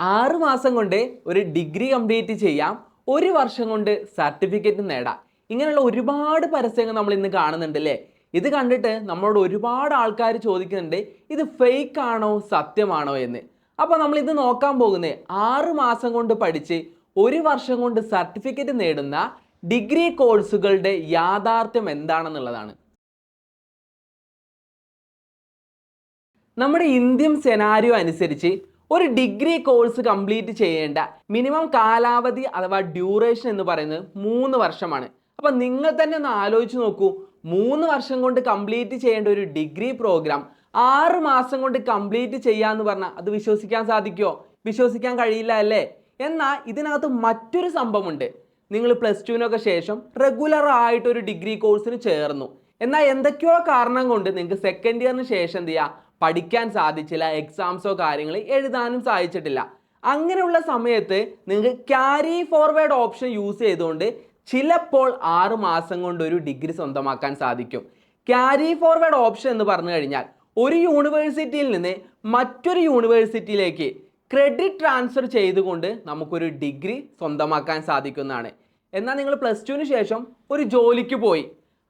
ആറ് മാസം കൊണ്ട് ഒരു ഡിഗ്രി കംപ്ലീറ്റ് ചെയ്യാം ഒരു വർഷം കൊണ്ട് സർട്ടിഫിക്കറ്റ് നേടാം. ഇങ്ങനെയുള്ള ഒരുപാട് പരസ്യങ്ങൾ നമ്മൾ ഇന്ന് കാണുന്നുണ്ട് അല്ലേ? ഇത് കണ്ടിട്ട് നമ്മളോട് ഒരുപാട് ആൾക്കാർ ചോദിക്കുന്നുണ്ട് ഇത് ഫേക്ക് ആണോ സത്യമാണോ എന്ന്? അപ്പോൾ നമ്മൾ ഇത് നോക്കാൻ പോകുന്നത് ആറ് മാസം കൊണ്ട് പഠിച്ച് ഒരു വർഷം കൊണ്ട് സർട്ടിഫിക്കറ്റ് നേടുന്ന ഡിഗ്രി കോഴ്സുകളുടെ യാഥാർത്ഥ്യം എന്താണെന്നുള്ളതാണ്. നമ്മുടെ ഇന്ത്യൻ സെനാരിയോ അനുസരിച്ച് ഒരു ഡിഗ്രി കോഴ്സ് കംപ്ലീറ്റ് ചെയ്യേണ്ട മിനിമം കാലാവധി അഥവാ ഡ്യൂറേഷൻ എന്ന് പറയുന്നത് മൂന്ന് വർഷമാണ്. അപ്പം നിങ്ങൾ തന്നെ ഒന്ന് ആലോചിച്ച് നോക്കൂ. മൂന്ന് വർഷം കൊണ്ട് കംപ്ലീറ്റ് ചെയ്യേണ്ട ഒരു ഡിഗ്രി പ്രോഗ്രാം ആറ് മാസം കൊണ്ട് കംപ്ലീറ്റ് ചെയ്യാന്ന് പറഞ്ഞാൽ അത് വിശ്വസിക്കാൻ സാധിക്കുമോ വിശ്വസിക്കാൻ കഴിയില്ല അല്ലേ? എന്നാൽ ഇതിനകത്ത് മറ്റൊരു സംഭവമുണ്ട്. നിങ്ങൾ പ്ലസ് ടുവിനൊക്കെ ശേഷം റെഗുലർ ആയിട്ട് ഒരു ഡിഗ്രി കോഴ്സിന് ചേർന്നു. എന്നാൽ എന്തൊക്കെയോ കാരണം കൊണ്ട് നിങ്ങൾക്ക് സെക്കൻഡ് ഇയറിന് ശേഷം എന്ത് ചെയ്യുക പഠിക്കാൻ സാധിച്ചില്ല എക്സാംസോ കാര്യങ്ങൾ എഴുതാനും സാധിച്ചിട്ടില്ല. അങ്ങനെയുള്ള സമയത്ത് നിങ്ങൾക്ക് ക്യാരി ഫോർവേഡ് ഓപ്ഷൻ യൂസ് ചെയ്തുകൊണ്ട് ചിലപ്പോൾ ആറ് മാസം കൊണ്ട് ഒരു ഡിഗ്രി സ്വന്തമാക്കാൻ സാധിക്കും. ക്യാരി ഫോർവേഡ് ഓപ്ഷൻ എന്ന് പറഞ്ഞു കഴിഞ്ഞാൽ ഒരു യൂണിവേഴ്സിറ്റിയിൽ നിന്ന് മറ്റൊരു യൂണിവേഴ്സിറ്റിയിലേക്ക് ക്രെഡിറ്റ് ട്രാൻസ്ഫർ ചെയ്തുകൊണ്ട് നമുക്കൊരു ഡിഗ്രി സ്വന്തമാക്കാൻ സാധിക്കുന്നതാണ്. എന്നാൽ നിങ്ങൾ പ്ലസ് ടുവിന് ശേഷം ഒരു ജോലിക്ക് പോയി.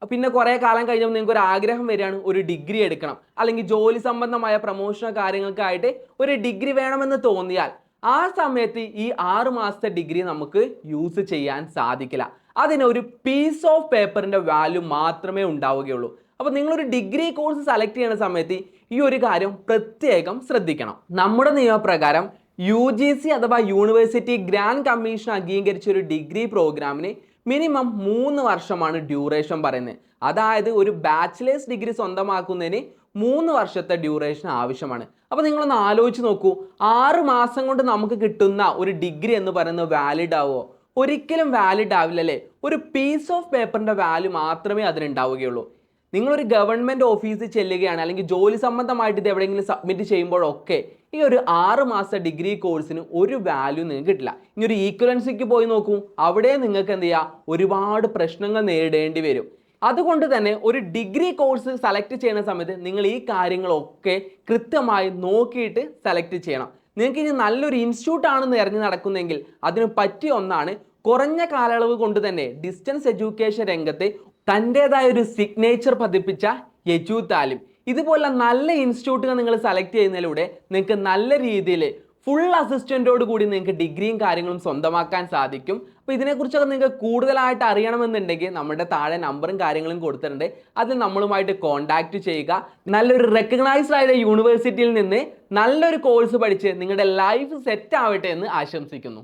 പിന്നെ കുറേ കാലം കഴിഞ്ഞപ്പോൾ നിങ്ങൾക്ക് ഒരു ആഗ്രഹം വരികയാണ് ഒരു ഡിഗ്രി എടുക്കണം. അല്ലെങ്കിൽ ജോലി സംബന്ധമായ പ്രൊമോഷനോ കാര്യങ്ങൾക്കായിട്ട് ഒരു ഡിഗ്രി വേണമെന്ന് തോന്നിയാൽ ആ സമയത്ത് ഈ ആറ് മാസത്തെ ഡിഗ്രി നമുക്ക് യൂസ് ചെയ്യാൻ സാധിക്കില്ല. അതിനൊരു പീസ് ഓഫ് പേപ്പറിന്റെ വാല്യൂ മാത്രമേ ഉണ്ടാവുകയുള്ളൂ. അപ്പോൾ നിങ്ങളൊരു ഡിഗ്രി കോഴ്സ് സെലക്ട് ചെയ്യുന്ന സമയത്ത് ഈ ഒരു കാര്യം പ്രത്യേകം ശ്രദ്ധിക്കണം. നമ്മുടെ നിയമപ്രകാരം യു ജി സി അഥവാ യൂണിവേഴ്സിറ്റി ഗ്രാൻഡ് കമ്മീഷൻ അംഗീകരിച്ച ഒരു ഡിഗ്രി പ്രോഗ്രാമിന് മിനിമം മൂന്ന് വർഷമാണ് ഡ്യൂറേഷൻ പറയുന്നത്. അതായത് ഒരു ബാച്ചിലേഴ്സ് ഡിഗ്രി സ്വന്തമാക്കുന്നതിന് മൂന്ന് വർഷത്തെ ഡ്യൂറേഷൻ ആവശ്യമാണ്. അപ്പോൾ നിങ്ങളൊന്ന് ആലോചിച്ച് നോക്കൂ. ആറ് മാസം കൊണ്ട് നമുക്ക് കിട്ടുന്ന ഒരു ഡിഗ്രി എന്ന് പറയുന്നത് വാലിഡ് ആവുമോ ഒരിക്കലും വാലിഡ് ആവില്ല അല്ലേ ഒരു പീസ് ഓഫ് പേപ്പറിന്റെ വാല്യൂ മാത്രമേ അതിനുണ്ടാവുകയുള്ളൂ. നിങ്ങളൊരു ഗവൺമെന്റ് ഓഫീസിൽ ചെല്ലുകയാണ് അല്ലെങ്കിൽ ജോലി സംബന്ധമായിട്ട് ഇത് എവിടെയെങ്കിലും സബ്മിറ്റ് ചെയ്യുമ്പോഴൊക്കെ ഈ ഒരു ആറ് മാസ ഡിഗ്രി കോഴ്സിന് ഒരു വാല്യൂ നിങ്ങൾക്ക് കിട്ടില്ല. ഇനി ഒരു ഈക്വലൻസിക്ക് പോയി നോക്കൂ. അവിടെ നിങ്ങൾക്ക് എന്ത് ചെയ്യുക ഒരുപാട് പ്രശ്നങ്ങൾ നേരിടേണ്ടി വരും. അതുകൊണ്ട് തന്നെ ഒരു ഡിഗ്രി കോഴ്സ് സെലക്ട് ചെയ്യുന്ന സമയത്ത് നിങ്ങൾ ഈ കാര്യങ്ങളൊക്കെ കൃത്യമായി നോക്കിയിട്ട് സെലക്ട് ചെയ്യണം. നിങ്ങൾക്ക് ഇനി നല്ലൊരു ഇൻസ്റ്റിറ്റ്യൂട്ട് ആണെന്ന് ഇറങ്ങി നടക്കുന്നെങ്കിൽ അതിന് പറ്റിയ ഒന്നാണ് കുറഞ്ഞ കാലയളവ് കൊണ്ട് തന്നെ ഡിസ്റ്റൻസ് എഡ്യൂക്കേഷൻ രംഗത്ത് തന്റെതായ ഒരു സിഗ്നേച്ചർ പതിപ്പിച്ച യജു താലിം ഇതുപോലെ നല്ല ഇൻസ്റ്റിറ്റ്യൂട്ടുകൾ നിങ്ങൾ സെലക്ട് ചെയ്യുന്നതിലൂടെ നിങ്ങൾക്ക് നല്ല രീതിയിൽ ഫുൾ അസിസ്റ്റന്റോട് കൂടി നിങ്ങൾക്ക് ഡിഗ്രിയും കാര്യങ്ങളും സ്വന്തമാക്കാൻ സാധിക്കും. അപ്പോൾ ഇതിനെക്കുറിച്ചൊക്കെ നിങ്ങൾക്ക് കൂടുതലായിട്ട് അറിയണമെന്നുണ്ടെങ്കിൽ നമ്മുടെ താഴെ നമ്പറും കാര്യങ്ങളും കൊടുത്തിട്ടുണ്ട്. അതിൽ നമ്മളുമായിട്ട് കോൺടാക്റ്റ് ചെയ്യുക. നല്ലൊരു റെക്കഗ്നൈസ്ഡ് ആയ യൂണിവേഴ്സിറ്റിയിൽ നിന്ന് നല്ലൊരു കോഴ്സ് പഠിച്ച് നിങ്ങളുടെ ലൈഫ് സെറ്റ് ആവട്ടെ എന്ന് ആശംസിക്കുന്നു.